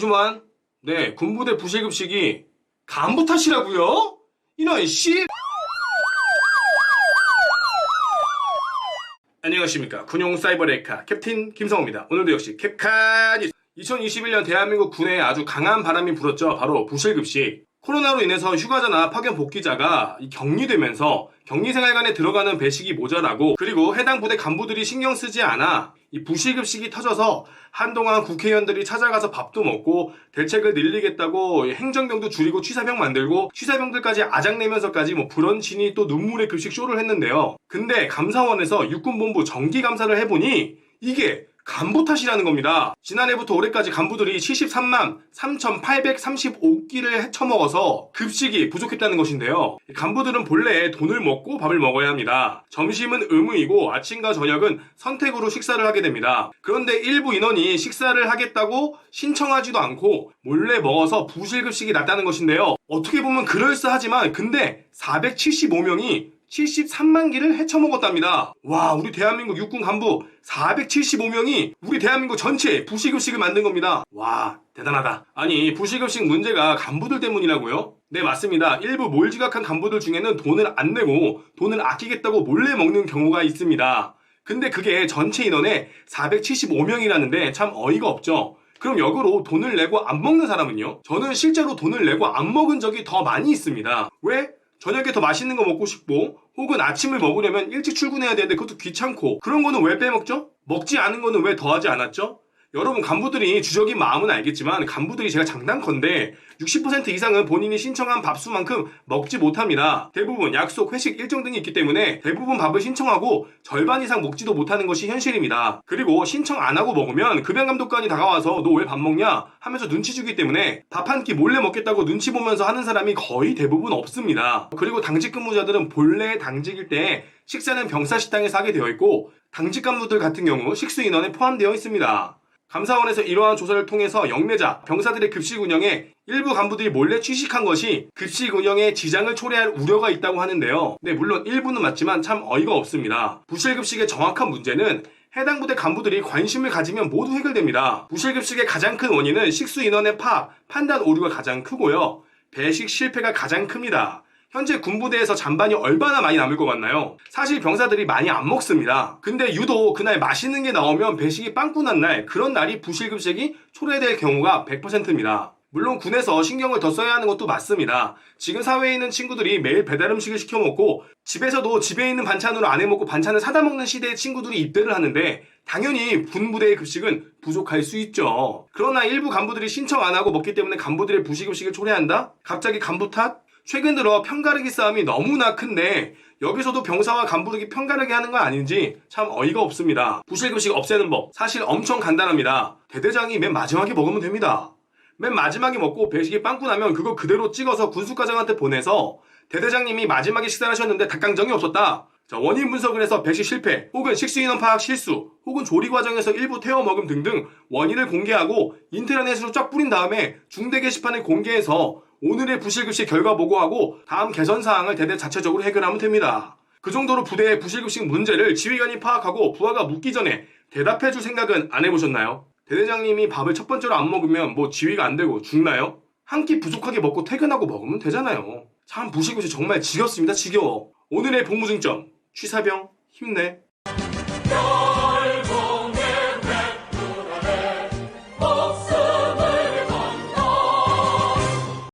주만. 네 군부대 부실급식이 간부 탓이라고요? 이런 씨. 안녕하십니까. 군용 사이버레카 캡틴 김성호입니다. 오늘도 역시 캡칸이 2021년 대한민국 군에 아주 강한 바람이 불었죠. 바로 부실급식 코로나로 인해서 휴가자나 파견 복귀자가 이 격리되면서 격리 생활관에 들어가는 배식이 모자라고 그리고 해당 부대 간부들이 신경 쓰지 않아 이 부실급식이 터져서 한동안 국회의원들이 찾아가서 밥도 먹고 대책을 늘리겠다고 행정병도 줄이고 취사병 만들고 취사병들까지 아작내면서까지 뭐 브런치니 또 눈물의 급식 쇼를 했는데요. 근데 감사원에서 육군본부 정기감사를 해보니 이게 간부 탓이라는 겁니다. 지난해부터 올해까지 간부들이 73만 3,835끼를 헤쳐먹어서 급식이 부족했다는 것인데요. 간부들은 본래 돈을 먹고 밥을 먹어야 합니다. 점심은 의무이고 아침과 저녁은 선택으로 식사를 하게 됩니다. 그런데 일부 인원이 식사를 하겠다고 신청하지도 않고 몰래 먹어서 부실급식이 났다는 것인데요. 어떻게 보면 그럴싸하지만 근데 475명이 73만 기를 헤쳐먹었답니다. 와, 우리 대한민국 육군 간부 475명이 우리 대한민국 전체 부시급식을 만든 겁니다. 와, 대단하다. 아니, 부시급식 문제가 간부들 때문이라고요? 네, 맞습니다. 일부 몰지각한 간부들 중에는 돈을 안 내고 돈을 아끼겠다고 몰래 먹는 경우가 있습니다. 근데 그게 전체 인원의 475명이라는데 참 어이가 없죠. 그럼 역으로 돈을 내고 안 먹는 사람은요? 저는 실제로 돈을 내고 안 먹은 적이 더 많이 있습니다. 왜? 저녁에 더 맛있는 거 먹고 싶고 혹은 아침을 먹으려면 일찍 출근해야 되는데 그것도 귀찮고 그런 거는 왜 빼먹죠? 먹지 않은 거는 왜 더하지 않았죠? 여러분 간부들이 주적인 마음은 알겠지만 간부들이 제가 장난컨대 60% 이상은 본인이 신청한 밥수만큼 먹지 못합니다. 대부분 약속, 회식 일정 등이 있기 때문에 대부분 밥을 신청하고 절반 이상 먹지도 못하는 것이 현실입니다. 그리고 신청 안 하고 먹으면 급여감독관이 다가와서 너 왜 밥 먹냐 하면서 눈치 주기 때문에 밥 한 끼 몰래 먹겠다고 눈치 보면서 하는 사람이 거의 대부분 없습니다. 그리고 당직 근무자들은 본래 당직일 때 식사는 병사 식당에서 하게 되어 있고 당직 간부들 같은 경우 식수 인원에 포함되어 있습니다. 감사원에서 이러한 조사를 통해서 영내자, 병사들의 급식 운영에 일부 간부들이 몰래 취식한 것이 급식 운영에 지장을 초래할 우려가 있다고 하는데요. 네, 물론 일부는 맞지만 참 어이가 없습니다. 부실급식의 정확한 문제는 해당 부대 간부들이 관심을 가지면 모두 해결됩니다. 부실급식의 가장 큰 원인은 식수 인원의 파악, 판단 오류가 가장 크고요. 배식 실패가 가장 큽니다. 현재 군부대에서 잔반이 얼마나 많이 남을 것 같나요? 사실 병사들이 많이 안 먹습니다. 근데 유독 그날 맛있는 게 나오면 배식이 빵꾸난 날, 그런 날이 부실급식이 초래될 경우가 100%입니다. 물론 군에서 신경을 더 써야 하는 것도 맞습니다. 지금 사회에 있는 친구들이 매일 배달 음식을 시켜 먹고 집에서도 집에 있는 반찬으로 안 해 먹고 반찬을 사다 먹는 시대의 친구들이 입대를 하는데 당연히 군부대의 급식은 부족할 수 있죠. 그러나 일부 간부들이 신청 안 하고 먹기 때문에 간부들의 부실급식을 초래한다? 갑자기 간부 탓? 최근 들어 편가르기 싸움이 너무나 큰데 여기서도 병사와 간부들이 편가르기 하는 건 아닌지 참 어이가 없습니다. 부실급식 없애는 법 사실 엄청 간단합니다. 대대장이 맨 마지막에 먹으면 됩니다. 맨 마지막에 먹고 배식이 빵꾸 나면 그거 그대로 찍어서 군수과장한테 보내서 대대장님이 마지막에 식사를 하셨는데 닭강정이 없었다. 자, 원인 분석을 해서 배식 실패, 혹은 식수인원 파악 실수, 혹은 조리 과정에서 일부 태워 먹음 등등 원인을 공개하고 인터넷으로 쫙 뿌린 다음에 중대 게시판을 공개해서 오늘의 부실급식 결과 보고하고 다음 개선 사항을 대대 자체적으로 해결하면 됩니다. 그 정도로 부대의 부실급식 문제를 지휘관이 파악하고 부하가 묻기 전에 대답해 줄 생각은 안 해보셨나요? 대대장님이 밥을 첫 번째로 안 먹으면 뭐 지휘가 안 되고 죽나요? 한 끼 부족하게 먹고 퇴근하고 먹으면 되잖아요. 참 부실급식 정말 지겹습니다. 지겨워. 오늘의 복무 중점 취사병 힘내.